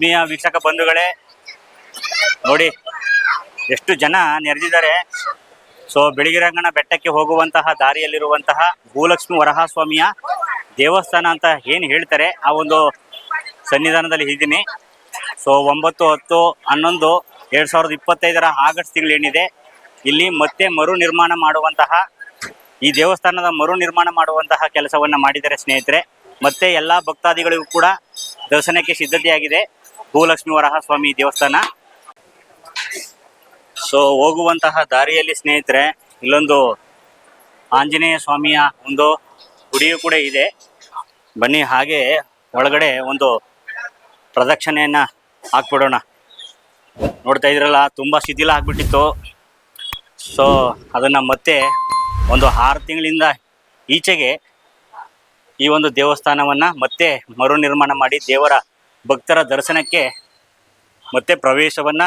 ಆತ್ಮೀಯ ವೀಕ್ಷಕ ಬಂಧುಗಳೇ, ನೋಡಿ, ಎಷ್ಟು ಜನ ನೆರೆದಿದ್ದಾರೆ. ಸೊ ಬೆಳಗಿರಂಗನ ಬೆಟ್ಟಕ್ಕೆ ಹೋಗುವಂತಹ, ದಾರಿಯಲ್ಲಿರುವಂತಹ ಭೂಲಕ್ಷ್ಮಿ ವರಹಸ್ವಾಮಿಯ ದೇವಸ್ಥಾನ ಅಂತ ಏನು ಹೇಳ್ತಾರೆ, ಆ ಒಂದು ಸನ್ನಿಧಾನದಲ್ಲಿ ಇದ್ದೀನಿ. ಸೊ ಒಂಬತ್ತು, ಹತ್ತು, ಹನ್ನೊಂದು, ಎರಡು ಸಾವಿರದ ಇಪ್ಪತ್ತೈದರ ಆಗಸ್ಟ್ ತಿಂಗಳು ಏನಿದೆ ಇಲ್ಲಿ ಮತ್ತೆ ಮರು ನಿರ್ಮಾಣ ಮಾಡುವಂತಹ, ಈ ದೇವಸ್ಥಾನದ ಮರು ನಿರ್ಮಾಣ ಮಾಡುವಂತಹ ಕೆಲಸವನ್ನು ಮಾಡಿದ್ದಾರೆ ಸ್ನೇಹಿತರೆ. ಮತ್ತೆ ಎಲ್ಲ ಭಕ್ತಾದಿಗಳಿಗೂ ಕೂಡ ದರ್ಶನಕ್ಕೆ ಸಿದ್ಧತೆಯಾಗಿದೆ. ಭೂಲಕ್ಷ್ಮಿ ವರಹ ಸ್ವಾಮಿ ದೇವಸ್ಥಾನ. ಸೊ ಹೋಗುವಂತಹ ದಾರಿಯಲ್ಲಿ ಸ್ನೇಹಿತರೆ, ಇಲ್ಲೊಂದು ಆಂಜನೇಯ ಸ್ವಾಮಿಯ ಒಂದು ಗುಡಿಯು ಕೂಡ ಇದೆ. ಬನ್ನಿ, ಹಾಗೆ ಒಳಗಡೆ ಒಂದು ಪ್ರದಕ್ಷಿಣೆಯನ್ನ ಹಾಕ್ಬಿಡೋಣ. ನೋಡ್ತಾ ಇದ್ರಲ್ಲ ತುಂಬಾ ಶಿಥಿಲ ಆಗ್ಬಿಟ್ಟಿತ್ತು. ಸೊ ಅದನ್ನ ಮತ್ತೆ ಒಂದು ಆರು ತಿಂಗಳಿಂದ ಈಚೆಗೆ ಈ ಒಂದು ದೇವಸ್ಥಾನವನ್ನ ಮತ್ತೆ ಮರು ನಿರ್ಮಾಣ ಮಾಡಿ ದೇವರ ಭಕ್ತರ ದರ್ಶನಕ್ಕೆ ಮತ್ತೆ ಪ್ರವೇಶವನ್ನ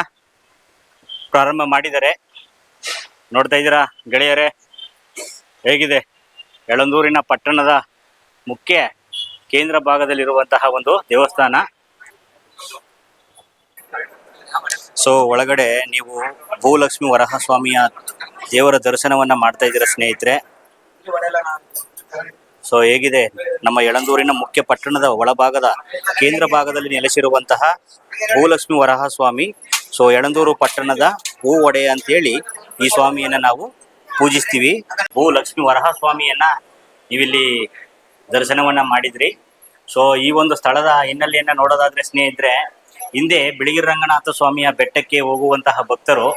ಪ್ರಾರಂಭ ಮಾಡಿದ್ದಾರೆ ನೋಡ್ತಾ ಇದ್ದೀರಾ ಗೆಳೆಯರೇ, ಹೇಗಿದೆ? ಯಳಂದೂರಿನ ಪಟ್ಟಣದ ಮುಖ್ಯ ಕೇಂದ್ರ ಭಾಗದಲ್ಲಿರುವಂತಹ ಒಂದು ದೇವಸ್ಥಾನ. ಸೊ ಒಳಗಡೆ ನೀವು ಭೂಲಕ್ಷ್ಮಿ ವರಹಸ್ವಾಮಿಯ ದೇವರ ದರ್ಶನವನ್ನ ಮಾಡ್ತಾ ಇದ್ದೀರಾ ಸ್ನೇಹಿತರೆ. ಸೊ ಹೇಗಿದೆ? ನಮ್ಮ ಯಳಂದೂರಿನ ಮುಖ್ಯ ಪಟ್ಟಣದ ಒಳಭಾಗದ ಕೇಂದ್ರ ಭಾಗದಲ್ಲಿ ನೆಲೆಸಿರುವಂತಹ ಭೂಲಕ್ಷ್ಮಿ ವರಹಸ್ವಾಮಿ. ಸೊ ಯಳಂದೂರು ಪಟ್ಟಣದ ಹೂ ಒಡೆಯ ಅಂತೇಳಿ ಈ ಸ್ವಾಮಿಯನ್ನ ನಾವು ಪೂಜಿಸ್ತೀವಿ. ಭೂಲಕ್ಷ್ಮಿ ವರಹಸ್ವಾಮಿಯನ್ನ ನೀವಿಲ್ಲಿ ದರ್ಶನವನ್ನ ಮಾಡಿದ್ರಿ. ಸೊ ಈ ಒಂದು ಸ್ಥಳದ ಹಿನ್ನೆಲೆಯನ್ನ ನೋಡೋದಾದ್ರೆ ಸ್ನೇಹಿತರೆ, ಹಿಂದೆ ಬಿಳಿಗಿರಿ ರಂಗನಾಥ ಸ್ವಾಮಿಯ ಬೆಟ್ಟಕ್ಕೆ ಹೋಗುವಂತಹ ಭಕ್ತರು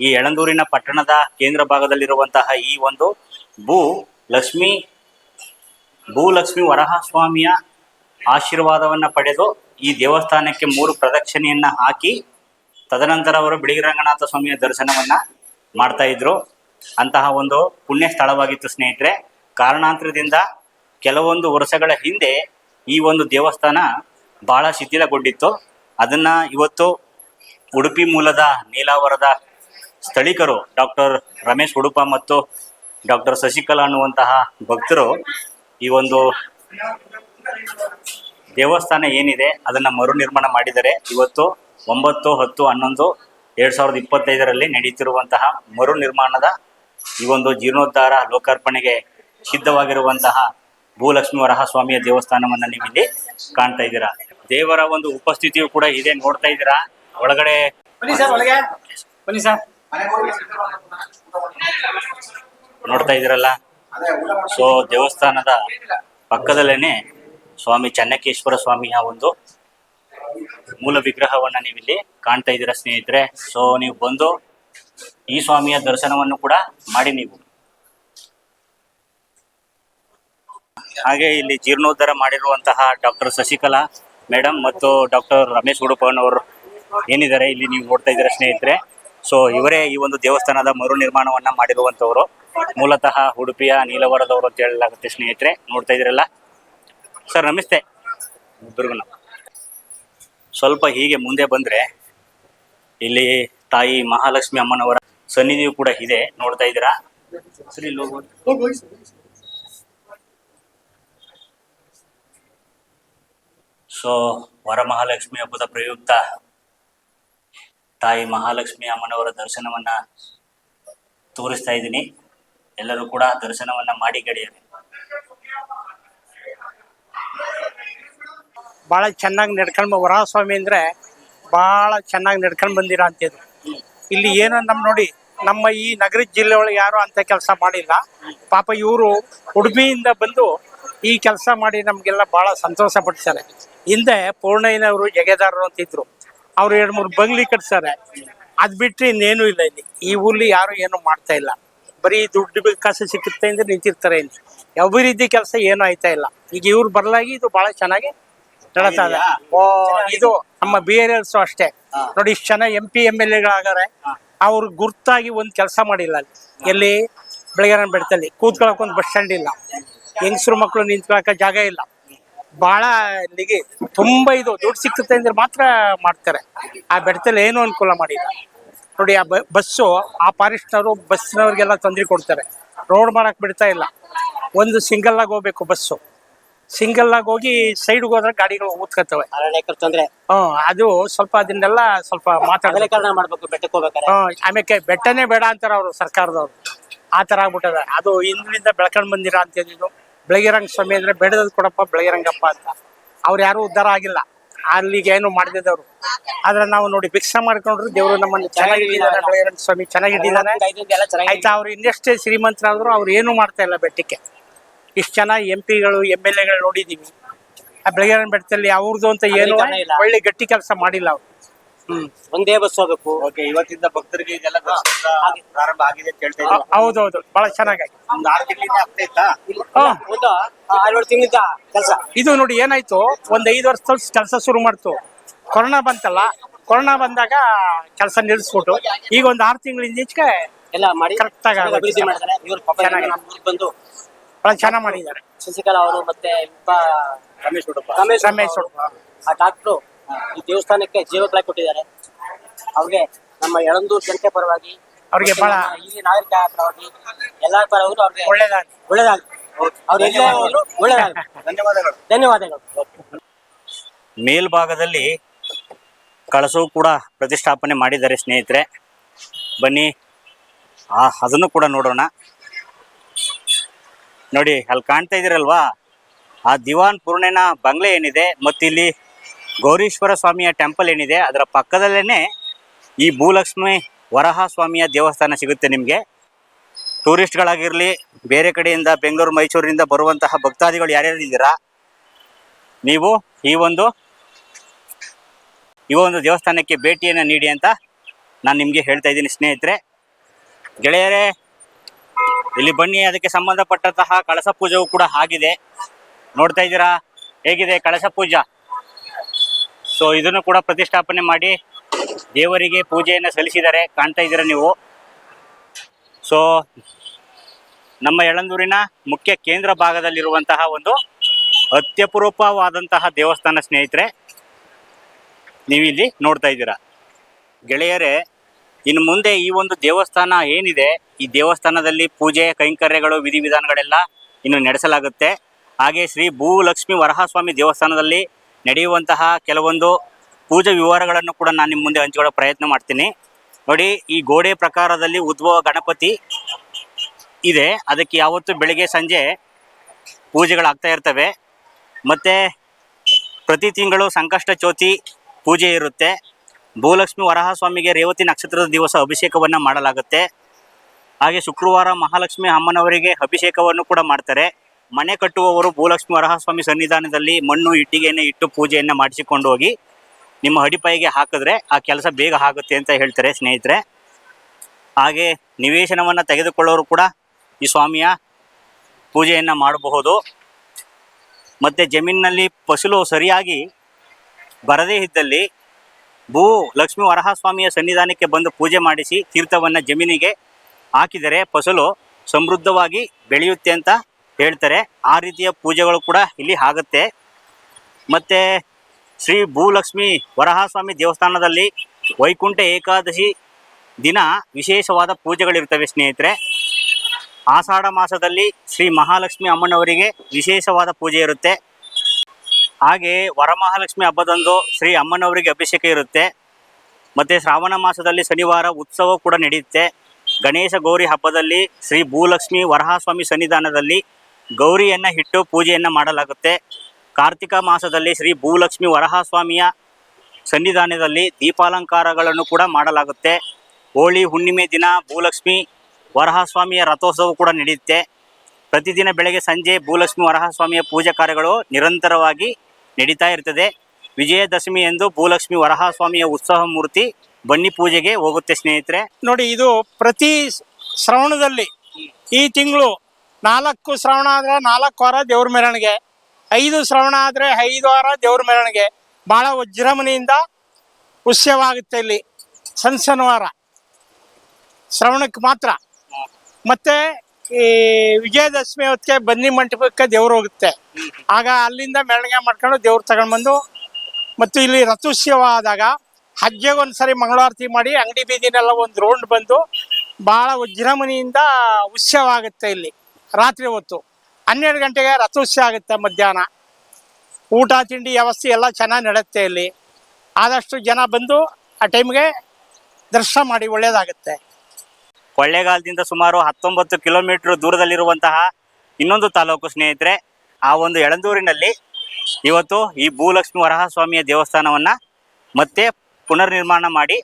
ಈ ಯಳಂದೂರಿನ ಪಟ್ಟಣದ ಕೇಂದ್ರ ಭಾಗದಲ್ಲಿರುವಂತಹ ಈ ಒಂದು ಭೂ ಲಕ್ಷ್ಮಿ ಭೂಲಕ್ಷ್ಮಿ ವರಹ ಸ್ವಾಮಿಯ ಆಶೀರ್ವಾದವನ್ನ ಪಡೆದು ಈ ದೇವಸ್ಥಾನಕ್ಕೆ ಮೂರು ಪ್ರದಕ್ಷಿಣೆಯನ್ನ ಹಾಕಿ ತದನಂತರ ಅವರು ಬಿಳಿ ರಂಗನಾಥ ಸ್ವಾಮಿಯ ದರ್ಶನವನ್ನ ಮಾಡ್ತಾ ಇದ್ರು. ಅಂತಹ ಒಂದು ಪುಣ್ಯ ಸ್ಥಳವಾಗಿತ್ತು ಸ್ನೇಹಿತರೆ. ಕಾರಣಾಂತರದಿಂದ ಕೆಲವೊಂದು ವರ್ಷಗಳ ಹಿಂದೆ ಈ ಒಂದು ದೇವಸ್ಥಾನ ಬಹಳ ಶಿಥಿಲಗೊಂಡಿತ್ತು. ಅದನ್ನ ಇವತ್ತು ಉಡುಪಿ ಮೂಲದ ನೀಲಾವರದ ಸ್ಥಳೀಕರು ಡಾಕ್ಟರ್ ರಮೇಶ್ ಉಡುಪ ಮತ್ತು ಡಾಕ್ಟರ್ ಶಶಿಕಲಾ ಅನ್ನುವಂತಹ ಭಕ್ತರು ಈ ಒಂದು ದೇವಸ್ಥಾನ ಏನಿದೆ ಅದನ್ನ ಮರು ನಿರ್ಮಾಣ ಮಾಡಿದರೆ ಇವತ್ತು ಒಂಬತ್ತು ಹತ್ತು ಹನ್ನೊಂದು ಎರಡ್ ಸಾವಿರದ ಇಪ್ಪತ್ತೈದರಲ್ಲಿ ನಡೀತಿರುವಂತಹ ಮರು ನಿರ್ಮಾಣದ ಈ ಒಂದು ಜೀರ್ಣೋದ್ಧಾರ ಲೋಕಾರ್ಪಣೆಗೆ ಸಿದ್ಧವಾಗಿರುವಂತಹ ಭೂಲಕ್ಷ್ಮಿ ವರಹಸ್ವಾಮಿಯ ದೇವಸ್ಥಾನವನ್ನ ನೀವು ಇಲ್ಲಿ ಕಾಣ್ತಾ ಇದ್ದೀರಾ. ದೇವರ ಒಂದು ಉಪಸ್ಥಿತಿಯು ಕೂಡ ಇದೆ ನೋಡ್ತಾ ಇದ್ದೀರಾ. ಒಳಗಡೆ ನೋಡ್ತಾ ಇದ್ದೀರಲ್ಲ. ಸೊ ದೇವಸ್ಥಾನದ ಪಕ್ಕದಲ್ಲೇನೆ ಸ್ವಾಮಿ ಚನ್ನಕೇಶ್ವರ ಸ್ವಾಮಿಯ ಒಂದು ಮೂಲ ವಿಗ್ರಹವನ್ನ ನೀವಿಲ್ಲಿ ಕಾಣ್ತಾ ಇದ್ದೀರಾ ಸ್ನೇಹಿತರೆ. ಸೊ ನೀವು ಬಂದು ಈ ಸ್ವಾಮಿಯ ದರ್ಶನವನ್ನು ಕೂಡ ಮಾಡಿ ನೀವು. ಹಾಗೆ ಇಲ್ಲಿ ಜೀರ್ಣೋದ್ಧಾರ ಮಾಡಿರುವಂತಹ ಡಾಕ್ಟರ್ ಶಶಿಕಲಾ ಮೇಡಮ್ ಮತ್ತು ಡಾಕ್ಟರ್ ರಮೇಶ್ ಉಡುಪನವರು ಏನಿದ್ದಾರೆ ಇಲ್ಲಿ ನೀವು ನೋಡ್ತಾ ಇದ್ದೀರಾ ಸ್ನೇಹಿತರೆ. ಸೊ ಇವರೇ ಈ ಒಂದು ದೇವಸ್ಥಾನದ ಮರು ನಿರ್ಮಾಣವನ್ನ ಮಾಡಿರುವಂತವರು ಮೂಲತಃ ಉಡುಪಿಯ ನೀಲವರದವರು ಅಂತ ಹೇಳಲಾಗುತ್ತೆ ಸ್ನೇಹಿತರೆ, ನೋಡ್ತಾ ಇದ್ದೀರಲ್ಲ? ಸರ್, ನಮಸ್ತೆ. ದುರ್ಗನ ಸ್ವಲ್ಪ ಹೀಗೆ ಮುಂದೆ ಬಂದ್ರೆ ಇಲ್ಲಿ ತಾಯಿ ಮಹಾಲಕ್ಷ್ಮಿ ಅಮ್ಮನವರ ಸನ್ನಿಧಿಯು ಕೂಡ ಇದೆ, ನೋಡ್ತಾ ಇದ್ದೀರಾ? ಸರಿ. ಸೊ, ವರಮಹಾಲಕ್ಷ್ಮಿ ಹಬ್ಬದ ಪ್ರಯುಕ್ತ ತಾಯಿ ಮಹಾಲಕ್ಷ್ಮಿ ಅಮ್ಮನವರ ದರ್ಶನವನ್ನ ತೋರಿಸ್ತಾ ಇದ್ದೀನಿ. ಎಲ್ಲರೂ ಕೂಡ ದರ್ಶನವನ್ನ ಮಾಡಿ ಗೆಳೆಯರು. ಬಹಳ ಚೆನ್ನಾಗಿ ನಡ್ಕೊಂಡು ವರಹಸ್ವಾಮಿ ಅಂದ್ರೆ ಬಹಳ ಚೆನ್ನಾಗಿ ನಡ್ಕೊಂಡ್ ಬಂದಿರಾ ಅಂತಿದ್ರು ಇಲ್ಲಿ ಏನೋ ನಮ್ ನೋಡಿ, ನಮ್ಮ ಈ ನಗರ ಜಿಲ್ಲೆ ಒಳಗೆ ಯಾರು ಅಂತ ಕೆಲಸ ಮಾಡಿಲ್ಲ. ಪಾಪ ಇವರು ಉಡುಪಿಯಿಂದ ಬಂದು ಈ ಕೆಲಸ ಮಾಡಿ ನಮಗೆಲ್ಲ ಬಹಳ ಸಂತೋಷ ಪಡ್ತಾರೆ. ಹಿಂದೆ ಪೂರ್ಣಯ್ಯನವರು ಜಗೇದಾರರು ಅಂತಿದ್ರು ಅವ್ರು ಎರಡು ಮೂರು ಬಂಗ್ಲಿ ಕಟ್ಸಾರೆ ಅದ್ ಬಿಟ್ರೆ ಇನ್ನೇನು ಇಲ್ಲ ಇಲ್ಲಿ. ಈ ಊರ್ಲಿ ಯಾರು ಏನು ಮಾಡ್ತಾ ಇಲ್ಲ. ಬರೀ ದುಡ್ಡು ಕಾಸು ಸಿಕ್ಕುತ್ತೆ ಅಂದ್ರೆ ನಿಂತಿರ್ತಾರೆ ಇಲ್ಲಿ. ಅಭಿವೃದ್ಧಿ ಕೆಲಸ ಏನು ಆಯ್ತಾ ಇಲ್ಲ. ಈಗ ಇವ್ರು ಬರಲಾಗಿ ಇದು ಬಹಳ ಚೆನ್ನಾಗಿ ನಡೀತಾ ಇದೆ. ಓ ಇದು ನಮ್ಮ ಬಿ ಆರ್ ಎಲ್ಸು ಅಷ್ಟೇ. ನೋಡಿ ಇಷ್ಟು ಚೆನ್ನಾಗಿ ಎಂ ಪಿ ಎಂ ಎಲ್ ಎಗಳಾಗಾರೆ ಅವ್ರು ಗುರ್ತಾಗಿ ಒಂದ್ ಕೆಲಸ ಮಾಡಿಲ್ಲ ಅಲ್ಲಿ. ಎಲ್ಲಿ? ಬೆಳಗ್ಗೆ ಬೆಡ್ತಲ್ಲಿ. ಕೂತ್ಕೊಳಕ್ ಒಂದು ಬಸ್ ಸ್ಟ್ಯಾಂಡ್ ಇಲ್ಲ. ಹೆಂಗಸರು ಮಕ್ಕಳು ನಿಂತ್ಕೊಳಕ ಜಾಗ ಇಲ್ಲ. ಬಹಳ ಇಲ್ಲಿಗೆ ತುಂಬಾ ಇದು ದುಡ್ಡು ಸಿಕ್ಕುತ್ತೆ ಅಂದ್ರೆ ಮಾತ್ರ ಮಾಡ್ತಾರೆ. ಆ ಬೆಡ್ತಲ್ಲಿ ಏನು ಅನುಕೂಲ ಮಾಡಿಲ್ಲ. ನೋಡಿ ಆ ಬಸ್ಸು ಆ ಫಾರೆಸ್ಟ್ನವರು ಬಸ್ನವ್ರಿಗೆಲ್ಲ ತೊಂದರೆ ಕೊಡ್ತಾರೆ. ರೋಡ್ ಮಾಡಕ್ಕೆ ಬಿಡ್ತಾ ಇಲ್ಲ. ಒಂದು ಸಿಂಗಲ್ ಆಗಿ ಹೋಗ್ಬೇಕು ಬಸ್ಸು. ಸಿಂಗಲ್ ಆಗಿ ಹೋಗಿ ಸೈಡ್ಗೆ ಹೋದ್ರೆ ಗಾಡಿಗಳು ಊದ್ಕೊತವೆ ತೊಂದರೆ. ಹ್ಮ್ ಅದು ಸ್ವಲ್ಪ ಅದನ್ನೆಲ್ಲ ಸ್ವಲ್ಪ ಮಾತಾಡಬೇಕು. ಕಾರಣ ಮಾಡಬೇಕು ಬೆಟ್ಟಕ್ಕೆ ಹೋಗ್ಬೇಕು ಹ್ಮ್ ಆಮೇಲೆ ಬೆಟ್ಟನೇ ಬೇಡ ಅಂತಾರೆ ಅವರು ಸರ್ಕಾರದವರು. ಆ ಥರ ಆಗ್ಬಿಟ್ಟದ. ಅದು ಹಿಂದಿನಿಂದ ಬೆಳ್ಕೊಂಡ್ ಬಂದಿರ ಅಂತ ಹೇಳಿದ್ರು. ಬೆಳಗಿರಂಗ ಸ್ವಾಮಿ ಅಂದ್ರೆ ಬೆಡದಲ್ಲಿ ಕೊಡಪ್ಪ ಬೆಳಗಿರಂಗಪ್ಪ ಅಂತ. ಅವ್ರು ಯಾರು ಉದ್ಧಾರ ಆಗಿಲ್ಲ. ಅಲ್ಲಿಗೆ ಏನು ಮಾಡಿದವರು ಆದ್ರೆ ನಾವು ನೋಡಿ ಭಿಕ್ಷಾ ಮಾಡ್ಕೊಂಡ್ರು ದೇವರು ನಮ್ಮನ್ನು ಸ್ವಾಮಿ ಚೆನ್ನಾಗಿಟ್ಟಿದ್ದಾನೆ ಎಲ್ಲ ಚೆನ್ನಾಗಿ ಆಯ್ತಾ ಅವ್ರು ಇನ್ನೆಷ್ಟೇ ಶ್ರೀಮಂತರಾದ್ರು ಅವ್ರು ಏನು ಮಾಡ್ತಾ ಇಲ್ಲ ಬೆಟ್ಟಕ್ಕೆ. ಇಷ್ಟು ಜನ ಎಂ ಪಿಗಳು ಎಂ ಎಲ್ ಎಗಳು ನೋಡಿದೀವಿ. ಆ ಬೆಳಗಿನ ಬೆಟ್ಟದಲ್ಲಿ ಅವ್ರದ್ದು ಅಂತ ಏನು. ಒಳ್ಳೆ ಗಟ್ಟಿ ಕೆಲಸ ಮಾಡಿಲ್ಲ ಅವ್ರು. ಒಂದೇ ಬಸ್ ಹೋಗಬೇಕು ಓಕೆ ಇವತ್ತಿಂದ ಭಕ್ತರಿಗೆ ಇದೆಲ್ಲ ಪ್ರಾರಂಭ ಆಗಿದೆ ಅಂತ ಹೇಳ್ತಾ ಇದ್ರು ಹೌ- ಹೌದೌದು ಬಹಳ ಚೆನ್ನಾಗಿ. ಒಂದು ಆರು ತಿಂಗಳಿಂದ ಆಗ್ತಾ ಇತ್ತಾ? ಹಾ. ಒಂದು ಆರೇಳು ತಿಂಗಳಿಂದ ಕೆಲಸ? ಇದು ನೋಡಿ ಏನಾಯ್ತು? ಒಂದ್ ಐದು ವರ್ಷದಲ್ಲಿ ಕೆಲಸ ಶುರು ಮಾಡ್ತು. ಕೊರೋನಾ ಬಂತಲ್ಲ? ಕೊರೋನಾ ಬಂದಾಗ ಕೆಲಸ ನಿಲ್ಲಿಸ್ಬಿಟ್ಟು ಈಗ ಒಂದ್ ಆರು ತಿಂಗಳಿಂದ ಈಚೆಗೆ ಎಲ್ಲ ಮಾಡಿ ಕರೆಕ್ಟ್ ಆಗಿ ಅಭಿವೃದ್ಧಿ ಮಾಡಿದ್ದಾರೆ ಇವ್ರು ಪಾಪ ಬಂದು ಬಹಳ ಚೆನ್ನಾಗಿ ಮಾಡಿದ್ದಾರೆ. ಶಶಿಕಲಾ ಅವರು ಮತ್ತೆ ರಮೇಶ್ ರಮೇಶ್ ಆ ಡಾಕ್ಟ್ರು ಈ ದೇವಸ್ಥಾನಕ್ಕೆ ಜೀವಕಲ ಕೊಟ್ಟಿದ್ದಾರೆ. ಅವ್ರಿಗೆ ನಮ್ಮ ಎಳಂದೂರ್ ಜನತೆ ಪರವಾಗಿ ಅವ್ರಿಗೆ ಬಹಳ ಹಿರಿಯ ನಾಗರಿಕ ಪರವಾಗಿ ಎಲ್ಲರ ಪರವಾಗಿ ಅವ್ರಿಗೆ ಒಳ್ಳೇದಾಗಿ ಒಳ್ಳೇದಾಗಲಿ. ಅವ್ರು ಎಲ್ಲೇ ಹೋದ್ರು ಒಳ್ಳೇದಾಗಲಿ. ಧನ್ಯವಾದಗಳು. ಧನ್ಯವಾದಗಳು. ಮೇಲ್ಭಾಗದಲ್ಲಿ ಕಳಸವು ಕೂಡ ಪ್ರತಿಷ್ಠಾಪನೆ ಮಾಡಿದ್ದಾರೆ ಸ್ನೇಹಿತರೆ. ಬನ್ನಿ ಆ ಅದನ್ನು ಕೂಡ ನೋಡೋಣ. ನೋಡಿ ಅಲ್ಲಿ ಕಾಣ್ತಾ ಇದ್ದೀರಲ್ವಾ? ಆ ದಿವಾನ್ ಪೂರ್ಣೇನ ಬಂಗ್ಲೆ ಏನಿದೆ? ಮತ್ತು ಇಲ್ಲಿ ಗೌರೀಶ್ವರ ಸ್ವಾಮಿಯ ಟೆಂಪಲ್ ಏನಿದೆ, ಅದರ ಪಕ್ಕದಲ್ಲೇ ಈ ಭೂಲಕ್ಷ್ಮಿ ವರಹ ಸ್ವಾಮಿಯ ದೇವಸ್ಥಾನ ಸಿಗುತ್ತೆ ನಿಮಗೆ. ಟೂರಿಸ್ಟ್ಗಳಾಗಿರಲಿ, ಬೇರೆ ಕಡೆಯಿಂದ ಬೆಂಗಳೂರು ಮೈಸೂರಿನಿಂದ ಬರುವಂತಹ ಭಕ್ತಾದಿಗಳು ಯಾರ್ಯಾರು ಇದ್ದೀರಾ ನೀವು ಈ ಒಂದು ಈ ಒಂದು ದೇವಸ್ಥಾನಕ್ಕೆ ಭೇಟಿಯನ್ನು ನೀಡಿ ಅಂತ ನಾನು ನಿಮಗೆ ಹೇಳ್ತಾ ಇದ್ದೀನಿ ಸ್ನೇಹಿತರೆ. ಗೆಳೆಯರೇ, ಇಲ್ಲಿ ಬನ್ನಿ, ಅದಕ್ಕೆ ಸಂಬಂಧಪಟ್ಟಂತಹ ಕಳಸ ಪೂಜೆಯೂ ಕೂಡ ಆಗಿದೆ. ನೋಡ್ತಾ ಇದ್ದೀರಾ? ಹೇಗಿದೆ ಕಳಸ ಪೂಜಾ? ಸೊ ಇದನ್ನು ಕೂಡ ಪ್ರತಿಷ್ಠಾಪನೆ ಮಾಡಿ ದೇವರಿಗೆ ಪೂಜೆಯನ್ನು ಸಲ್ಲಿಸಿದ್ದಾರೆ. ಕಾಣ್ತಾ ಇದ್ದೀರ ನೀವು? ಸೊ ನಮ್ಮ ಯಳಂದೂರಿನ ಮುಖ್ಯ ಕೇಂದ್ರ ಭಾಗದಲ್ಲಿರುವಂತಹ ಒಂದು ಅತ್ಯಪರೂಪವಾದಂತಹ ದೇವಸ್ಥಾನ ಸ್ನೇಹಿತರೆ, ನೀವಿಲ್ಲಿ ನೋಡ್ತಾ ಇದ್ದೀರಾ. ಗೆಳೆಯರೇ, ಇನ್ನು ಮುಂದೆ ಈ ಒಂದು ದೇವಸ್ಥಾನ ಏನಿದೆ, ಈ ದೇವಸ್ಥಾನದಲ್ಲಿ ಪೂಜೆ, ಕೈಂಕರ್ಯಗಳು, ವಿಧಿವಿಧಾನಗಳೆಲ್ಲ ಇನ್ನು ನಡೆಸಲಾಗುತ್ತೆ. ಹಾಗೆ ಶ್ರೀ ಭೂಲಕ್ಷ್ಮಿ ವರಹಸ್ವಾಮಿ ದೇವಸ್ಥಾನದಲ್ಲಿ ನಡೆಯುವಂತಹ ಕೆಲವೊಂದು ಪೂಜೆ ವಿವರಗಳನ್ನು ಕೂಡ ನಾನು ನಿಮ್ಮ ಮುಂದೆ ಹಂಚಿಕೊಳ್ಳೋ ಪ್ರಯತ್ನ ಮಾಡ್ತೀನಿ. ನೋಡಿ, ಈ ಗೋಡೆ ಪ್ರಕಾರದಲ್ಲಿ ಉದ್ಭವ ಗಣಪತಿ ಇದೆ. ಅದಕ್ಕೆ ಯಾವತ್ತು ಬೆಳಿಗ್ಗೆ ಸಂಜೆ ಪೂಜೆಗಳಾಗ್ತಾ ಇರ್ತವೆ. ಮತ್ತು ಪ್ರತಿ ತಿಂಗಳು ಸಂಕಷ್ಟ ಚೌತಿ ಪೂಜೆ ಇರುತ್ತೆ. ಭೂಲಕ್ಷ್ಮಿ ವರಹ ಸ್ವಾಮಿಗೆ ರೇವತಿ ನಕ್ಷತ್ರದ ದಿವಸ ಅಭಿಷೇಕವನ್ನು ಮಾಡಲಾಗುತ್ತೆ. ಹಾಗೆ ಶುಕ್ರವಾರ ಮಹಾಲಕ್ಷ್ಮಿ ಅಮ್ಮನವರಿಗೆ ಅಭಿಷೇಕವನ್ನು ಕೂಡ ಮಾಡ್ತಾರೆ. ಮನೆ ಕಟ್ಟುವವರು ಭೂಲಕ್ಷ್ಮಿ ವರಹಸ್ವಾಮಿ ಸನ್ನಿಧಾನದಲ್ಲಿ ಮಣ್ಣು ಇಟ್ಟಿಗೆಯನ್ನು ಇಟ್ಟು ಪೂಜೆಯನ್ನು ಮಾಡಿಸಿಕೊಂಡು ಹೋಗಿ ನಿಮ್ಮ ಅಡಿಪಾಯಿಗೆ ಹಾಕಿದ್ರೆ ಆ ಕೆಲಸ ಬೇಗ ಆಗುತ್ತೆ ಅಂತ ಹೇಳ್ತಾರೆ ಸ್ನೇಹಿತರೆ. ಹಾಗೆ ನಿವೇಶನವನ್ನು ತೆಗೆದುಕೊಳ್ಳೋರು ಕೂಡ ಈ ಸ್ವಾಮಿಯ ಪೂಜೆಯನ್ನು ಮಾಡಬಹುದು. ಮತ್ತು ಜಮೀನಿನಲ್ಲಿ ಫಸಲು ಸರಿಯಾಗಿ ಬರದೇ ಇದ್ದಲ್ಲಿ ಭೂ ಲಕ್ಷ್ಮೀ ವರಹಸ್ವಾಮಿಯ ಸನ್ನಿಧಾನಕ್ಕೆ ಬಂದು ಪೂಜೆ ಮಾಡಿಸಿ ತೀರ್ಥವನ್ನು ಜಮೀನಿಗೆ ಹಾಕಿದರೆ ಫಸಲು ಸಮೃದ್ಧವಾಗಿ ಬೆಳೆಯುತ್ತೆ ಅಂತ ಹೇಳ್ತಾರೆ. ಆ ರೀತಿಯ ಪೂಜೆಗಳು ಕೂಡ ಇಲ್ಲಿ ಆಗುತ್ತೆ. ಮತ್ತು ಶ್ರೀ ಭೂಲಕ್ಷ್ಮಿ ವರಹಸ್ವಾಮಿ ದೇವಸ್ಥಾನದಲ್ಲಿ ವೈಕುಂಠ ಏಕಾದಶಿ ದಿನ ವಿಶೇಷವಾದ ಪೂಜೆಗಳಿರ್ತವೆ ಸ್ನೇಹಿತರೆ. ಆಷಾಢ ಮಾಸದಲ್ಲಿ ಶ್ರೀ ಮಹಾಲಕ್ಷ್ಮಿ ಅಮ್ಮನವರಿಗೆ ವಿಶೇಷವಾದ ಪೂಜೆ ಇರುತ್ತೆ. ಹಾಗೆ ವರಮಹಾಲಕ್ಷ್ಮಿ ಹಬ್ಬದಂದು ಶ್ರೀ ಅಮ್ಮನವರಿಗೆ ಅಭಿಷೇಕ ಇರುತ್ತೆ. ಮತ್ತು ಶ್ರಾವಣ ಮಾಸದಲ್ಲಿ ಶನಿವಾರ ಉತ್ಸವ ಕೂಡ ನಡೆಯುತ್ತೆ. ಗಣೇಶ ಗೌರಿ ಹಬ್ಬದಲ್ಲಿ ಶ್ರೀ ಭೂಲಕ್ಷ್ಮಿ ವರಹಸ್ವಾಮಿ ಸನ್ನಿಧಾನದಲ್ಲಿ ಗೌರಿಯನ್ನು ಇಟ್ಟು ಪೂಜೆಯನ್ನು ಮಾಡಲಾಗುತ್ತೆ. ಕಾರ್ತಿಕ ಮಾಸದಲ್ಲಿ ಶ್ರೀ ಭೂಲಕ್ಷ್ಮಿ ವರಹಸ್ವಾಮಿಯ ಸನ್ನಿಧಾನದಲ್ಲಿ ದೀಪಾಲಂಕಾರಗಳನ್ನು ಕೂಡ ಮಾಡಲಾಗುತ್ತೆ. ಹೋಳಿ ಹುಣ್ಣಿಮೆ ದಿನ ಭೂಲಕ್ಷ್ಮಿ ವರಹಸ್ವಾಮಿಯ ರಥೋತ್ಸವ ಕೂಡ ನಡೆಯುತ್ತೆ. ಪ್ರತಿದಿನ ಬೆಳಗ್ಗೆ ಸಂಜೆ ಭೂಲಕ್ಷ್ಮಿ ವರಹಸ್ವಾಮಿಯ ಪೂಜಾ ಕಾರ್ಯಗಳು ನಿರಂತರವಾಗಿ ನಡೀತಾ ಇರ್ತದೆ. ವಿಜಯದಶಮಿ ಎಂದು ಭೂಲಕ್ಷ್ಮಿ ವರಹಸ್ವಾಮಿಯ ಉತ್ಸವ ಮೂರ್ತಿ ಬನ್ನಿ ಪೂಜೆಗೆ ಹೋಗುತ್ತೆ ಸ್ನೇಹಿತರೆ. ನೋಡಿ ಇದು ಪ್ರತಿ ಶ್ರವಣದಲ್ಲಿ ಈ ತಿಂಗಳು ನಾಲ್ಕು ಶ್ರವಣ ಆದ್ರೆ ನಾಲ್ಕು ವಾರ ದೇವ್ರ ಮೆರವಣಿಗೆ. ಐದು ಶ್ರವಣ ಆದ್ರೆ ಐದು ವಾರ ದೇವ್ರ ಮೆರವಣಿಗೆ. ಬಹಳ ವಿಜೃಂಭಣೆಯಿಂದ ಉತ್ಸವಾಗುತ್ತೆ ಇಲ್ಲಿ. ಸಣ್ಣ ಶನಿವಾರ ಶ್ರವಣಕ್ಕೆ ಮಾತ್ರ. ಮತ್ತೆ ಈ ವಿಜಯದಶಮಿ ಹೊತ್ತಿಗೆ ಬನ್ನಿ ಮಂಟಪಕ್ಕೆ ದೇವ್ರು ಹೋಗುತ್ತೆ. ಆಗ ಅಲ್ಲಿಂದ ಮೆರವಣಿಗೆ ಮಾಡ್ಕೊಂಡು ದೇವ್ರು ತಗೊಂಡ್ಬಂದು ಮತ್ತು ಇಲ್ಲಿ ರಥೋತ್ಸವ ಆದಾಗ ಹಜ್ಜೆಗೆ ಒಂದ್ಸರಿ ಮಂಗಳಾರತಿ ಮಾಡಿ ಅಂಗಡಿ ಬೀದಿನೆಲ್ಲ ಒಂದು ರೌಂಡ್ ಬಂದು ಭಾಳ ವಿಜೃಂಭಣೆಯಿಂದ ಉತ್ಸವ ಆಗುತ್ತೆ ಇಲ್ಲಿ. ರಾತ್ರಿ ಹೊತ್ತು. ಹನ್ನೆರಡು ಗಂಟೆಗೆ ರಥೋತ್ಸವ ಆಗುತ್ತೆ ಮಧ್ಯಾಹ್ನ. ಊಟ, ತಿಂಡಿ, ವ್ಯವಸ್ಥೆ ಎಲ್ಲ ಚೆನ್ನಾಗಿ ನಡೆಯುತ್ತೆ ಇಲ್ಲಿ. ಆದಷ್ಟು ಜನ ಬಂದು ಆ ಟೈಮ್ಗೆ ದರ್ಶನ ಮಾಡಿ ಒಳ್ಳೇದಾಗುತ್ತೆ. ಕೊಳ್ಳೇಗಾಲದಿಂದ ಸುಮಾರು ಹತ್ತೊಂಬತ್ತು ಕಿಲೋಮೀಟರ್ ದೂರದಲ್ಲಿರುವಂತಹ ಇನ್ನೊಂದು ತಾಲೂಕು ಸ್ನೇಹಿತರೆ, ಆ ಒಂದು ಎಳಂದೂರಿನಲ್ಲಿ ಇವತ್ತು ಈ ಭೂಲಕ್ಷ್ಮಿ ವರಹಸ್ವಾಮಿಯ ದೇವಸ್ಥಾನವನ್ನು ಮತ್ತೆ ಪುನರ್ನಿರ್ಮಾಣ ಮಾಡಿ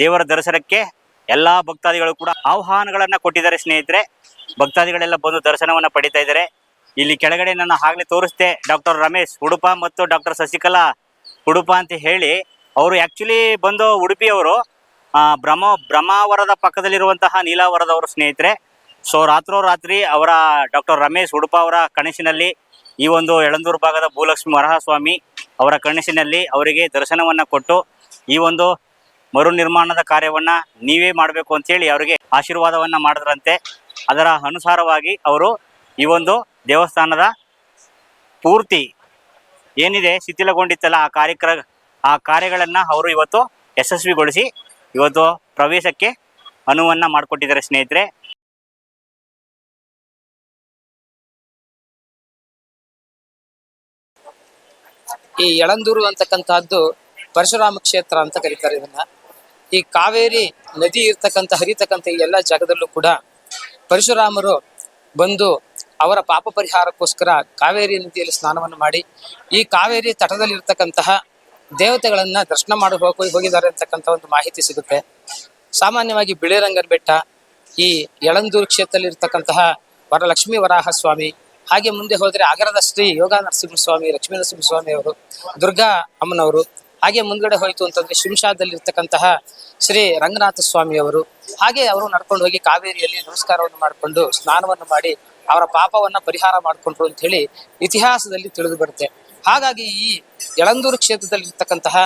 ದೇವರ ದರ್ಶನಕ್ಕೆ ಎಲ್ಲ ಭಕ್ತಾದಿಗಳು ಕೂಡ ಆಹ್ವಾನಗಳನ್ನು ಕೊಟ್ಟಿದ್ದಾರೆ ಸ್ನೇಹಿತರೆ. ಭಕ್ತಾದಿಗಳೆಲ್ಲ ಬಂದು ದರ್ಶನವನ್ನ ಪಡಿತಾ ಇದ್ದಾರೆ. ಇಲ್ಲಿ ಕೆಳಗಡೆ ನನ್ನ ಆಗ್ಲೇ ತೋರಿಸ್ದೆ ಡಾಕ್ಟರ್ ರಮೇಶ್ ಉಡುಪ ಮತ್ತು ಡಾಕ್ಟರ್ ಶಶಿಕಲಾ ಉಡುಪ ಅಂತ ಹೇಳಿ, ಅವರು ಆಕ್ಚುಲಿ ಬಂದು ಉಡುಪಿಯವರು ಬ್ರಹ್ಮ, ಬ್ರಹ್ಮಾವರದ ಪಕ್ಕದಲ್ಲಿರುವಂತಹ ನೀಲಾವರದವರು ಸ್ನೇಹಿತರೆ. ಸೊ ರಾತ್ರೋರಾತ್ರಿ ಅವರ ಡಾಕ್ಟರ್ ರಮೇಶ್ ಉಡುಪ ಅವರ ಕನಸಿನಲ್ಲಿ, ಈ ಒಂದು ಎಳಂದೂರು ಭಾಗದ ಭೂಲಕ್ಷ್ಮಿ ವರಹಸ್ವಾಮಿ ಅವರ ಕನಸಿನಲ್ಲಿ ಅವರಿಗೆ ದರ್ಶನವನ್ನ ಕೊಟ್ಟು, ಈ ಒಂದು ಮರು ನಿರ್ಮಾಣದ ಕಾರ್ಯವನ್ನ ನೀವೇ ಮಾಡಬೇಕು ಅಂತೇಳಿ ಅವರಿಗೆ ಆಶೀರ್ವಾದವನ್ನ ಮಾಡಿದ್ರಂತೆ. ಅದರ ಅನುಸಾರವಾಗಿ ಅವರು ಈ ಒಂದು ದೇವಸ್ಥಾನದ ಪೂರ್ತಿ ಏನಿದೆ ಶಿಥಿಲಗೊಂಡಿತ್ತಲ್ಲ ಆ ಕಾರ್ಯಕ್ರ, ಆ ಕಾರ್ಯಗಳನ್ನು ಅವರು ಇವತ್ತು ಯಶಸ್ವಿಗೊಳಿಸಿ ಇವತ್ತು ಪ್ರವೇಶಕ್ಕೆ ಅನುವನ್ನ ಮಾಡಿಕೊಟ್ಟಿದ್ದಾರೆ ಸ್ನೇಹಿತರೆ. ಈ ಯಳಂದೂರು ಅಂತಕ್ಕಂತಹದ್ದು ಪರಶುರಾಮ ಕ್ಷೇತ್ರ ಅಂತ ಕರೀತಾರೆ ಇದನ್ನ. ಈ ಕಾವೇರಿ ನದಿ ಇರ್ತಕ್ಕಂಥ ಹರಿತಕ್ಕಂಥ ಈ ಎಲ್ಲ ಜಾಗದಲ್ಲೂ ಕೂಡ ಪರಶುರಾಮರು ಬಂದು ಅವರ ಪಾಪ ಪರಿಹಾರಕ್ಕೋಸ್ಕರ ಕಾವೇರಿ ನದಿಯಲ್ಲಿ ಸ್ನಾನವನ್ನು ಮಾಡಿ, ಈ ಕಾವೇರಿ ತಟದಲ್ಲಿರ್ತಕ್ಕಂತಹ ದೇವತೆಗಳನ್ನು ದರ್ಶನ ಮಾಡಿ ಹೋಗಿ ಹೋಗಿದ್ದಾರೆ ಅಂತಕ್ಕಂಥ ಒಂದು ಮಾಹಿತಿ ಸಿಗುತ್ತೆ. ಸಾಮಾನ್ಯವಾಗಿ ಬಿಳಿರಂಗನ ಬೆಟ್ಟ ಈ ಯಳಂದೂರು ಕ್ಷೇತ್ರದಲ್ಲಿ ಇರ್ತಕ್ಕಂತಹ ವರಲಕ್ಷ್ಮೀ ವರಾಹ ಸ್ವಾಮಿ ಹಾಗೆ ಮುಂದೆ ಹೋದರೆ ಅಗರದ ಶ್ರೀ ಯೋಗ ನರಸಿಂಹಸ್ವಾಮಿ, ಲಕ್ಷ್ಮೀ ನರಸಿಂಹಸ್ವಾಮಿ ಅವರು, ದುರ್ಗಾ ಅಮ್ಮನವರು ಹಾಗೆ ಮುಂದ್ಗಡೆ ಹೋಯ್ತು ಅಂತಂದ್ರೆ ಶಿಂಷಾದಲ್ಲಿರ್ತಕ್ಕಂತಹ ಶ್ರೀ ರಂಗನಾಥ ಸ್ವಾಮಿ ಅವರು. ಹಾಗೆ ಅವರು ನಡ್ಕೊಂಡು ಹೋಗಿ ಕಾವೇರಿಯಲ್ಲಿ ನಮಸ್ಕಾರವನ್ನು ಮಾಡಿಕೊಂಡು ಸ್ನಾನವನ್ನು ಮಾಡಿ ಅವರ ಪಾಪವನ್ನ ಪರಿಹಾರ ಮಾಡಿಕೊಂಡ್ರು ಅಂತ ಹೇಳಿ ಇತಿಹಾಸದಲ್ಲಿ ತಿಳಿದು ಬರುತ್ತೆ ಹಾಗಾಗಿ ಈ ಯಳಂದೂರು ಕ್ಷೇತ್ರದಲ್ಲಿ ಇರ್ತಕ್ಕಂತಹ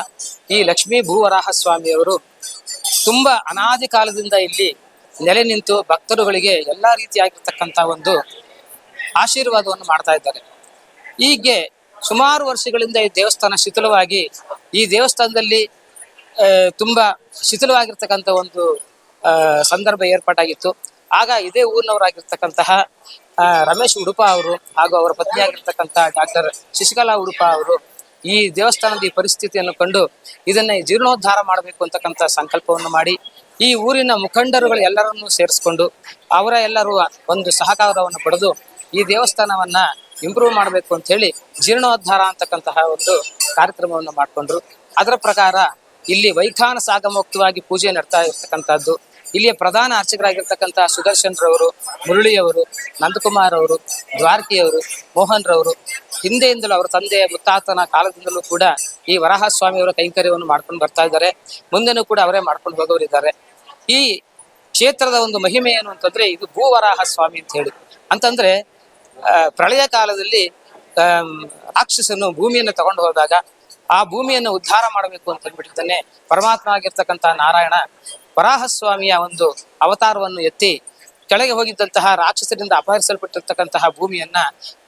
ಈ ಲಕ್ಷ್ಮೀ ಭೂವರಾಹ ಸ್ವಾಮಿಯವರು ತುಂಬಾ ಅನಾದಿ ಕಾಲದಿಂದ ಇಲ್ಲಿ ನೆಲೆ ನಿಂತು ಭಕ್ತರುಗಳಿಗೆ ಎಲ್ಲಾ ರೀತಿಯಾಗಿರ್ತಕ್ಕಂಥ ಒಂದು ಆಶೀರ್ವಾದವನ್ನು ಮಾಡ್ತಾ ಇದ್ದಾರೆ. ಹೀಗೆ ಸುಮಾರು ವರ್ಷಗಳಿಂದ ಈ ದೇವಸ್ಥಾನ ಶಿಥಿಲವಾಗಿ, ಈ ದೇವಸ್ಥಾನದಲ್ಲಿ ತುಂಬಾ ಶಿಥಿಲವಾಗಿರ್ತಕ್ಕಂಥ ಒಂದು ಸಂದರ್ಭ ಏರ್ಪಾಟಾಗಿತ್ತು. ಆಗ ಇದೇ ಊರಿನವರಾಗಿರ್ತಕ್ಕಂತಹ ರಮೇಶ್ ಉಡುಪ ಅವರು ಹಾಗೂ ಅವರ ಪತ್ನಿಯಾಗಿರ್ತಕ್ಕಂಥ ಡಾಕ್ಟರ್ ಶಶಿಕಲಾ ಉಡುಪ ಅವರು ಈ ದೇವಸ್ಥಾನದ ಈ ಪರಿಸ್ಥಿತಿಯನ್ನು ಕಂಡು ಇದನ್ನ ಜೀರ್ಣೋದ್ಧಾರ ಮಾಡಬೇಕು ಅಂತಕ್ಕಂಥ ಸಂಕಲ್ಪವನ್ನು ಮಾಡಿ, ಈ ಊರಿನ ಮುಖಂಡರುಗಳು ಎಲ್ಲರನ್ನೂ ಸೇರಿಸ್ಕೊಂಡು, ಅವರ ಎಲ್ಲರೂ ಒಂದು ಸಹಕಾರವನ್ನು ಪಡೆದು ಈ ದೇವಸ್ಥಾನವನ್ನ ಇಂಪ್ರೂವ್ ಮಾಡಬೇಕು ಅಂತ ಹೇಳಿ ಜೀರ್ಣೋದ್ಧಾರ ಅಂತಕ್ಕಂತಹ ಒಂದು ಕಾರ್ಯಕ್ರಮವನ್ನು ಮಾಡಿಕೊಂಡ್ರು. ಅದರ ಪ್ರಕಾರ ಇಲ್ಲಿ ವೈಖಾನ ಸಾಗಮೋಕ್ತವಾಗಿ ಪೂಜೆ ನಡ್ತಾ ಇರ್ತಕ್ಕಂಥದ್ದು. ಇಲ್ಲಿಯ ಪ್ರಧಾನ ಅರ್ಚಕರಾಗಿರ್ತಕ್ಕಂತಹ ಸುದರ್ಶನ್ ರವರು ಮುರಳಿಯವರು ನಂದಕುಮಾರ್ ಅವರು ದ್ವಾರಕಿಯವರು ಮೋಹನ್ ರವರು ಹಿಂದೆಯಿಂದಲೂ ಅವರ ತಂದೆಯ ಮುತ್ತಾತನ ಕಾಲದಿಂದಲೂ ಕೂಡ ಈ ವರಾಹ ಸ್ವಾಮಿಯವರ ಕೈಂಕರ್ಯವನ್ನು ಮಾಡ್ಕೊಂಡು ಬರ್ತಾ ಇದ್ದಾರೆ. ಮುಂದೆನೂ ಕೂಡ ಅವರೇ ಮಾಡ್ಕೊಂಡು ಹೋಗೋರಿದ್ದಾರೆ ಈ ಕ್ಷೇತ್ರದ ಒಂದು ಮಹಿಮೆ ಏನು ಅಂತಂದ್ರೆ ಇದು ಭೂವರಾಹ ಸ್ವಾಮಿ ಅಂತ ಹೇಳಿ. ಅಂತಂದ್ರೆ ಪ್ರಳಯ ಕಾಲದಲ್ಲಿ ರಾಕ್ಷಸನು ಭೂಮಿಯನ್ನು ತಗೊಂಡು ಹೋದಾಗ ಆ ಭೂಮಿಯನ್ನು ಉದ್ಧಾರ ಮಾಡಬೇಕು ಅಂತ ಹೇಳ್ಬಿಟ್ಟಿದ್ದಾನೆ ಪರಮಾತ್ಮ ಆಗಿರ್ತಕ್ಕಂಥ ನಾರಾಯಣ, ವರಾಹಸ್ವಾಮಿಯ ಒಂದು ಅವತಾರವನ್ನು ಎತ್ತಿ ಕೆಳಗೆ ಹೋಗಿದ್ದಂತಹ ರಾಕ್ಷಸರಿಂದ ಅಪಹರಿಸಲ್ಪಟ್ಟಿರ್ತಕ್ಕಂತಹ ಭೂಮಿಯನ್ನ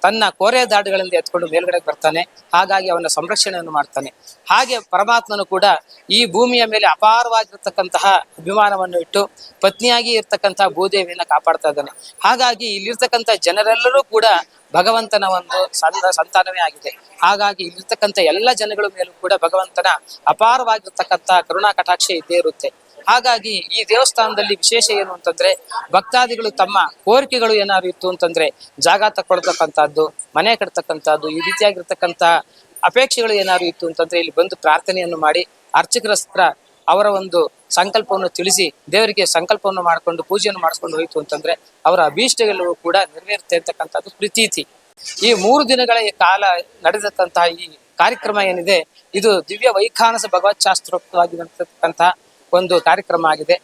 ತನ್ನ ಕೋರೆ ದಾಡುಗಳಿಂದ ಎತ್ಕೊಂಡು ಮೇಲ್ಗಡೆ ಬರ್ತಾನೆ. ಹಾಗಾಗಿ ಅವನ ಸಂರಕ್ಷಣೆಯನ್ನು ಮಾಡ್ತಾನೆ. ಹಾಗೆ ಪರಮಾತ್ಮನು ಕೂಡ ಈ ಭೂಮಿಯ ಮೇಲೆ ಅಪಾರವಾಗಿರ್ತಕ್ಕಂತಹ ಅಭಿಮಾನವನ್ನು ಇಟ್ಟು ಪತ್ನಿಯಾಗಿ ಇರ್ತಕ್ಕಂತಹ ಭೂದೇವಿಯನ್ನ ಕಾಪಾಡ್ತಾ ಇದ್ದಾನೆ. ಹಾಗಾಗಿ ಇಲ್ಲಿರ್ತಕ್ಕಂಥ ಜನರೆಲ್ಲರೂ ಕೂಡ ಭಗವಂತನ ಒಂದು ಸಂದ, ಸಂತಾನವೇ ಆಗಿದೆ. ಹಾಗಾಗಿ ಇಲ್ಲಿರ್ತಕ್ಕಂಥ ಎಲ್ಲ ಜನಗಳ ಮೇಲೂ ಕೂಡ ಭಗವಂತನ ಅಪಾರವಾಗಿರ್ತಕ್ಕಂಥ ಕರುಣಾ ಕಟಾಕ್ಷ ಇದ್ದೇ ಇರುತ್ತೆ. ಹಾಗಾಗಿ ಈ ದೇವಸ್ಥಾನದಲ್ಲಿ ವಿಶೇಷ ಏನು ಅಂತಂದ್ರೆ ಭಕ್ತಾದಿಗಳು ತಮ್ಮ ಕೋರಿಕೆಗಳು ಏನಾದ್ರು ಇತ್ತು ಅಂತಂದ್ರೆ ಜಾಗ ತಕ್ಕೊಳ್ತಕ್ಕಂಥದ್ದು, ಮನೆ ಕಟ್ತಕ್ಕಂಥದ್ದು, ಈ ರೀತಿಯಾಗಿರ್ತಕ್ಕಂಥ ಅಪೇಕ್ಷೆಗಳು ಏನಾದ್ರು ಇತ್ತು ಅಂತಂದ್ರೆ ಇಲ್ಲಿ ಬಂದು ಪ್ರಾರ್ಥನೆಯನ್ನು ಮಾಡಿ ಅರ್ಚಕರ ಅವರ ಒಂದು ಸಂಕಲ್ಪವನ್ನು ತಿಳಿಸಿ ದೇವರಿಗೆ ಸಂಕಲ್ಪವನ್ನು ಮಾಡಿಕೊಂಡು ಪೂಜೆಯನ್ನು ಮಾಡಿಸ್ಕೊಂಡು ಹೋಯಿತು ಅಂತಂದ್ರೆ ಅವರ ಅಭೀಷ್ಟಗಳು ಕೂಡ ನೆರವೇರುತ್ತೆ ಅಂತಕ್ಕಂಥದ್ದು ಪ್ರತೀತಿ ಈ ಮೂರು ದಿನಗಳ ಕಾಲ ನಡೆದಂತಹ ಈ ಕಾರ್ಯಕ್ರಮ ಏನಿದೆ, ಇದು ದಿವ್ಯ ವೈಖಾನಸ ಭಗವತ್ ಶಾಸ್ತ್ರೋಕ್ತವಾಗಿ ಒಂದು ಕಾರ್ಯಕ್ರಮ ಆಗಿದೆ.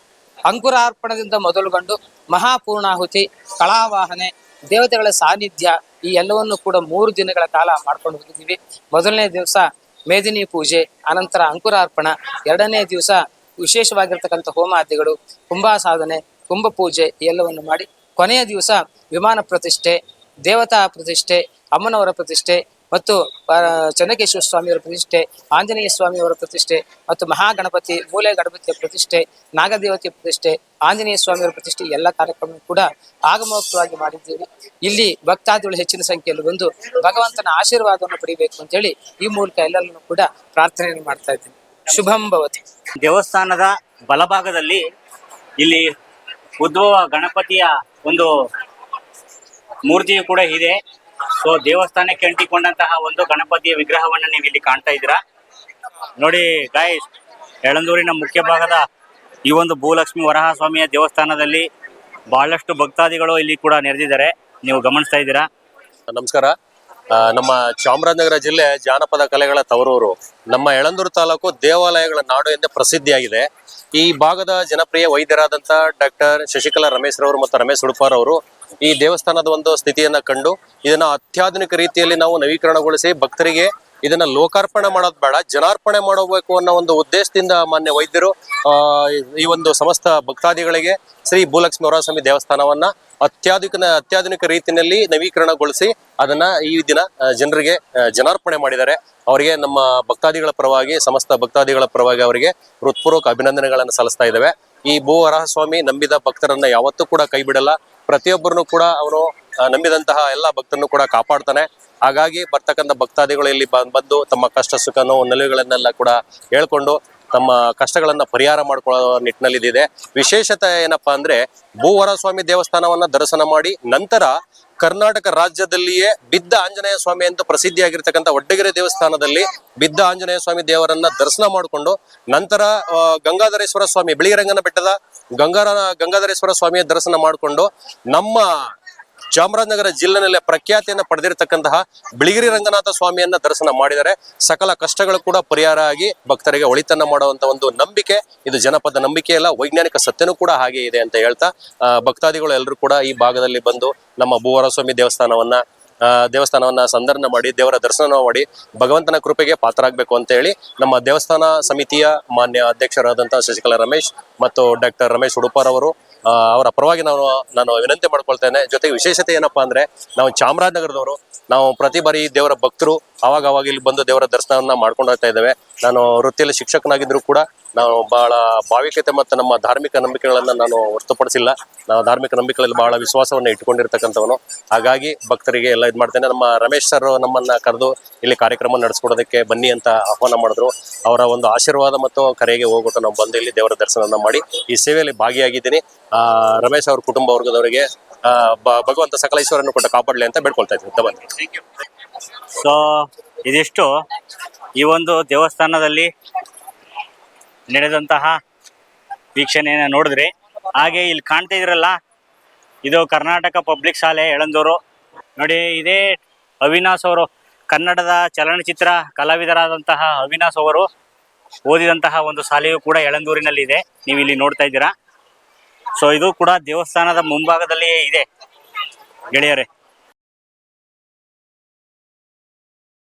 ಅಂಕುರಾರ್ಪಣದಿಂದ ಮೊದಲುಗೊಂಡು ಮಹಾಪೂರ್ಣಾಹುತಿ, ಕಳಾವಾಹನೆ, ದೇವತೆಗಳ ಸಾನ್ನಿಧ್ಯ ಈ ಎಲ್ಲವನ್ನು ಕೂಡ ಮೂರು ದಿನಗಳ ಕಾಲ ಮಾಡ್ಕೊಂಡು ಹೋಗಿದ್ದೀವಿ. ಮೊದಲನೇ ದಿವಸ ಮೇದಿನಿ ಪೂಜೆ, ಅನಂತರ ಅಂಕುರಾರ್ಪಣ ಎರಡನೇ ದಿವಸ ವಿಶೇಷವಾಗಿರ್ತಕ್ಕಂಥ ಹೋಮಾದಿಗಳು ಕುಂಭ ಸಾಧನೆ ಕುಂಭ ಪೂಜೆ ಎಲ್ಲವನ್ನು ಮಾಡಿ ಕೊನೆಯ ದಿವಸ ವಿಮಾನ ಪ್ರತಿಷ್ಠೆ, ದೇವತಾ ಪ್ರತಿಷ್ಠೆ, ಅಮ್ಮನವರ ಪ್ರತಿಷ್ಠೆ ಮತ್ತು ಚನ್ನಕೇಶ್ವರ ಸ್ವಾಮಿಯವರ ಪ್ರತಿಷ್ಠೆ, ಆಂಜನೇಯ ಸ್ವಾಮಿಯವರ ಪ್ರತಿಷ್ಠೆ ಮತ್ತು ಮಹಾಗಣಪತಿ ಮೂಲೆ ಗಣಪತಿಯ ಪ್ರತಿಷ್ಠೆ ನಾಗದೇವತೆಯ ಪ್ರತಿಷ್ಠೆ, ಆಂಜನೇಯ ಸ್ವಾಮಿಯವರ ಪ್ರತಿಷ್ಠೆ ಎಲ್ಲ ಕಾರ್ಯಕ್ರಮ ಕೂಡ ಆಗಮೋಕ್ತವಾಗಿ ಮಾಡಿದ್ದೇವೆ. ಇಲ್ಲಿ ಭಕ್ತಾದಿಗಳು ಹೆಚ್ಚಿನ ಸಂಖ್ಯೆಯಲ್ಲಿ ಬಂದು ಭಗವಂತನ ಆಶೀರ್ವಾದವನ್ನು ಪಡಿಬೇಕು ಅಂತೇಳಿ ಈ ಮೂಲಕ ಎಲ್ಲರನ್ನು ಕೂಡ ಪ್ರಾರ್ಥನೆಯನ್ನು ಮಾಡ್ತಾ ಇದ್ದೀನಿ. ಶುಭಂ ಭವತಿ. ದೇವಸ್ಥಾನದ ಬಲಭಾಗದಲ್ಲಿ ಇಲ್ಲಿ ಉದ್ಭವ ಗಣಪತಿಯ ಒಂದು ಮೂರ್ತಿಯು ಕೂಡ ಇದೆ. ಸೊ ದೇವಸ್ಥಾನಕ್ಕೆ ಅಂಟಿಕೊಂಡಂತಹ ಒಂದು ಗಣಪತಿಯ ವಿಗ್ರಹವನ್ನ ನೀವು ಇಲ್ಲಿ ಕಾಣ್ತಾ ಇದ್ದೀರಾ? ನೋಡಿ ಗಾಯಸ್ ಯಳಂದೂರಿನ ಮುಖ್ಯ ಭಾಗದ ಈ ಒಂದು ಭೂಲಕ್ಷ್ಮಿ ವರಹ ಸ್ವಾಮಿಯ ದೇವಸ್ಥಾನದಲ್ಲಿ ಬಹಳಷ್ಟು ಭಕ್ತಾದಿಗಳು ಇಲ್ಲಿ ಕೂಡ ನೆರೆದಿದ್ದಾರೆ. ನೀವು ಗಮನಿಸ್ತಾ ಇದ್ದೀರಾ? ನಮಸ್ಕಾರ. ನಮ್ಮ ಚಾಮರಾಜನಗರ ಜಿಲ್ಲೆ ಜಾನಪದ ಕಲೆಗಳ ತವರೂರು. ನಮ್ಮ ಯಳಂದೂರು ತಾಲೂಕು ದೇವಾಲಯಗಳ ನಾಡು ಎಂದೇ ಪ್ರಸಿದ್ಧಿಯಾಗಿದೆ. ಈ ಭಾಗದ ಜನಪ್ರಿಯ ವೈದ್ಯರಾದಂಥ ಡಾಕ್ಟರ್ ಶಶಿಕಲಾ ರಮೇಶ್ ರವರು ಮತ್ತು ರಮೇಶ್ ಉಡುಪಾರ್ ಅವರು ಈ ದೇವಸ್ಥಾನದ ಒಂದು ಸ್ಥಿತಿಯನ್ನ ಕಂಡು ಇದನ್ನ ಅತ್ಯಾಧುನಿಕ ರೀತಿಯಲ್ಲಿ ನಾವು ನವೀಕರಣಗೊಳಿಸಿ ಭಕ್ತರಿಗೆ ಇದನ್ನ ಲೋಕಾರ್ಪಣೆ ಮಾಡೋದು ಬೇಡ, ಜನಾರ್ಪಣೆ ಮಾಡಬೇಕು ಅನ್ನೋ ಒಂದು ಉದ್ದೇಶದಿಂದ ಮಾನ್ಯ ವೈದ್ಯರು ಈ ಒಂದು ಸಮಸ್ತ ಭಕ್ತಾದಿಗಳಿಗೆ ಶ್ರೀ ಭೂಲಕ್ಷ್ಮಿ ವರಸ್ವಾಮಿ ದೇವಸ್ಥಾನವನ್ನ ಅತ್ಯಾಧುನಿಕ ಅತ್ಯಾಧುನಿಕ ರೀತಿಯಲ್ಲಿ ನವೀಕರಣಗೊಳಿಸಿ ಅದನ್ನ ಈ ದಿನ ಜನರಿಗೆ ಜನಾರ್ಪಣೆ ಮಾಡಿದ್ದಾರೆ. ಅವರಿಗೆ ನಮ್ಮ ಭಕ್ತಾದಿಗಳ ಪರವಾಗಿ, ಸಮಸ್ತ ಭಕ್ತಾದಿಗಳ ಪರವಾಗಿ ಅವರಿಗೆ ಹೃತ್ಪೂರ್ವಕ ಅಭಿನಂದನೆಗಳನ್ನು ಸಲ್ಲಿಸ್ತಾ ಇದ್ದಾವೆ. ಈ ಭೂ ವರಾಹ ಸ್ವಾಮಿ ನಂಬಿದ ಭಕ್ತರನ್ನ ಯಾವತ್ತೂ ಕೂಡ ಕೈ ಬಿಡಲ್ಲ. ಪ್ರತಿಯೊಬ್ಬರನ್ನು ಕೂಡ ಅವನು ನಂಬಿದಂತಹ ಎಲ್ಲ ಭಕ್ತರನ್ನು ಕೂಡ ಕಾಪಾಡ್ತಾನೆ. ಹಾಗಾಗಿ ಬರ್ತಕ್ಕಂಥ ಭಕ್ತಾದಿಗಳು ಇಲ್ಲಿ ಬಂದು ತಮ್ಮ ಕಷ್ಟ ಸುಖ ನೋವು ನಿಲುವುಗಳನ್ನೆಲ್ಲ ಕೂಡ ಹೇಳ್ಕೊಂಡು ತಮ್ಮ ಕಷ್ಟಗಳನ್ನ ಪರಿಹಾರ ಮಾಡ್ಕೊಳ್ಳೋ ನಿಟ್ಟಿನಲ್ಲಿ ಇದಿದೆ ವಿಶೇಷತೆ ಏನಪ್ಪಾ ಅಂದ್ರೆ ಭೂವರ ಸ್ವಾಮಿ ದೇವಸ್ಥಾನವನ್ನ ದರ್ಶನ ಮಾಡಿ ನಂತರ ಕರ್ನಾಟಕ ರಾಜ್ಯದಲ್ಲಿಯೇ ಬಿದ್ದ ಆಂಜನೇಯ ಸ್ವಾಮಿ ಅಂತ ಪ್ರಸಿದ್ಧಿಯಾಗಿರ್ತಕ್ಕಂಥ ಒಡ್ಡಗೆರೆ ದೇವಸ್ಥಾನದಲ್ಲಿ ಬಿದ್ದ ಆಂಜನೇಯ ಸ್ವಾಮಿ ದೇವರನ್ನ ದರ್ಶನ ಮಾಡಿಕೊಂಡು ನಂತರ ಗಂಗಾಧರೇಶ್ವರ ಸ್ವಾಮಿ ಬಿಳಿಗಿರಂಗನ ಬೆಟ್ಟದ ಗಂಗಾರ, ಗಂಗಾಧರೇಶ್ವರ ಸ್ವಾಮಿಯ ದರ್ಶನ ಮಾಡಿಕೊಂಡು ನಮ್ಮ ಚಾಮರಾಜನಗರ ಜಿಲ್ಲೆನಲ್ಲೇ ಪ್ರಖ್ಯಾತಿಯನ್ನು ಪಡೆದಿರತಕ್ಕಂತಹ ಬಿಳಿಗಿರಿ ರಂಗನಾಥ ಸ್ವಾಮಿಯನ್ನ ದರ್ಶನ ಮಾಡಿದರೆ ಸಕಲ ಕಷ್ಟಗಳು ಕೂಡ ಪರಿಹಾರ ಆಗಿ ಭಕ್ತರಿಗೆ ಒಳಿತನ್ನ ಮಾಡುವಂತ ಒಂದು ನಂಬಿಕೆ, ಇದು ಜನಪದ ನಂಬಿಕೆ ಅಲ್ಲ, ವೈಜ್ಞಾನಿಕ ಸತ್ಯನೂ ಕೂಡ ಹಾಗೆ ಇದೆ ಅಂತ ಹೇಳ್ತಾ ಭಕ್ತಾದಿಗಳು ಎಲ್ಲರೂ ಕೂಡ ಈ ಭಾಗದಲ್ಲಿ ಬಂದು ನಮ್ಮ ಭೂವರ ಸ್ವಾಮಿ ದೇವಸ್ಥಾನವನ್ನ ದೇವಸ್ಥಾನವನ್ನ ಸಂದರ್ಶನ ಮಾಡಿ, ದೇವರ ದರ್ಶನ ಮಾಡಿ ಭಗವಂತನ ಕೃಪೆಗೆ ಪಾತ್ರರಾಗಬೇಕು ಅಂತ ಹೇಳಿ ನಮ್ಮ ದೇವಸ್ಥಾನ ಸಮಿತಿಯ ಮಾನ್ಯ ಅಧ್ಯಕ್ಷರಾದಂತಹ ಶಶಿಕಲಾ ರಮೇಶ್ ಮತ್ತು ಡಾಕ್ಟರ್ ರಮೇಶ್ ಉಡುಪಾರ್ ಅವರು ಪರವಾಗಿ ನಾನು ನಾನು ವಿನಂತಿ ಮಾಡ್ಕೊಳ್ತೇನೆ. ಜೊತೆಗೆ ವಿಶೇಷತೆ ಏನಪ್ಪಾ ಅಂದ್ರೆ, ನಾವು ಚಾಮರಾಜನಗರದವರು, ನಾವು ಪ್ರತಿ ಬಾರಿ ದೇವರ ಭಕ್ತರು ಅವಾಗ ಅವಾಗ ಇಲ್ಲಿ ಬಂದು ದೇವರ ದರ್ಶನವನ್ನ ಮಾಡ್ಕೊಂಡು ಹೋಗ್ತಾ ಇದ್ದೇವೆ. ನಾನು ವೃತ್ತಿಯಲ್ಲಿ ಶಿಕ್ಷಕನಾಗಿದ್ರು ಕೂಡ ನಾವು ಬಹಳ ಭಾವಿಕತೆ ಮತ್ತು ನಮ್ಮ ಧಾರ್ಮಿಕ ನಂಬಿಕೆಗಳನ್ನು ನಾನು ಹೊರತುಪಡಿಸಿಲ್ಲ. ನಾವು ಧಾರ್ಮಿಕ ನಂಬಿಕೆಗಳಲ್ಲಿ ಬಹಳ ವಿಶ್ವಾಸವನ್ನು ಇಟ್ಕೊಂಡಿರ್ತಕ್ಕಂಥವನು ಹಾಗಾಗಿ ಭಕ್ತರಿಗೆ ಎಲ್ಲ ಇದು ಮಾಡ್ತೇನೆ. ನಮ್ಮ ರಮೇಶ್ ಸರ್ ನಮ್ಮನ್ನ ಕರೆದು ಇಲ್ಲಿ ಕಾರ್ಯಕ್ರಮ ನಡೆಸ್ಕೊಡೋದಕ್ಕೆ ಬನ್ನಿ ಅಂತ ಆಹ್ವಾನ ಮಾಡಿದ್ರು. ಅವರ ಒಂದು ಆಶೀರ್ವಾದ ಮತ್ತು ಕರೆಗೆ ಹೋಗ್ಬಿಟ್ಟು ನಾವು ಬಂದು ಇಲ್ಲಿ ದೇವರ ದರ್ಶನವನ್ನ ಮಾಡಿ ಈ ಸೇವೆಯಲ್ಲಿ ಭಾಗಿಯಾಗಿದ್ದೀನಿ. ರಮೇಶ್ ಅವ್ರ ಕುಟುಂಬ ವರ್ಗದವರಿಗೆ ಭಗವಂತ ಸಕಲೇಶ್ವರನ್ನು ಕೊಟ್ಟು ಕಾಪಾಡಲಿ ಅಂತ ಬೇಡ್ಕೊಳ್ತಾ ಇದ್ದೀನಿ. ಧನ್ಯವಾದ ಸೊ ಇದಿಷ್ಟು. ಈ ಒಂದು ದೇವಸ್ಥಾನದಲ್ಲಿ ನಡೆದಂತಹ ವೀಕ್ಷಣೆಯನ್ನು ನೋಡಿದ್ರಿ, ಹಾಗೆ ಇಲ್ಲಿ ಕಾಣ್ತಾ ಇದ್ರಲ್ಲ, ಇದು ಕರ್ನಾಟಕ ಪಬ್ಲಿಕ್ ಶಾಲೆ ಎಳಂದೂರು. ನೋಡಿ, ಇದೇ ಅವಿನಾಶ್ ಅವರು, ಕನ್ನಡದ ಚಲನಚಿತ್ರ ಕಲಾವಿದರಾದಂತಹ ಅವಿನಾಶ್ ಅವರು ಓದಿದಂತಹ ಒಂದು ಶಾಲೆಯು ಕೂಡ ಎಳಂದೂರಿನಲ್ಲಿ ಇದೆ ನೀವು ಇಲ್ಲಿ ನೋಡ್ತಾ ಇದ್ದೀರಾ. ಸೊ ಇದು ಕೂಡ ದೇವಸ್ಥಾನದ ಮುಂಭಾಗದಲ್ಲಿಯೇ ಇದೆ. ಗೆಳೆಯರೇ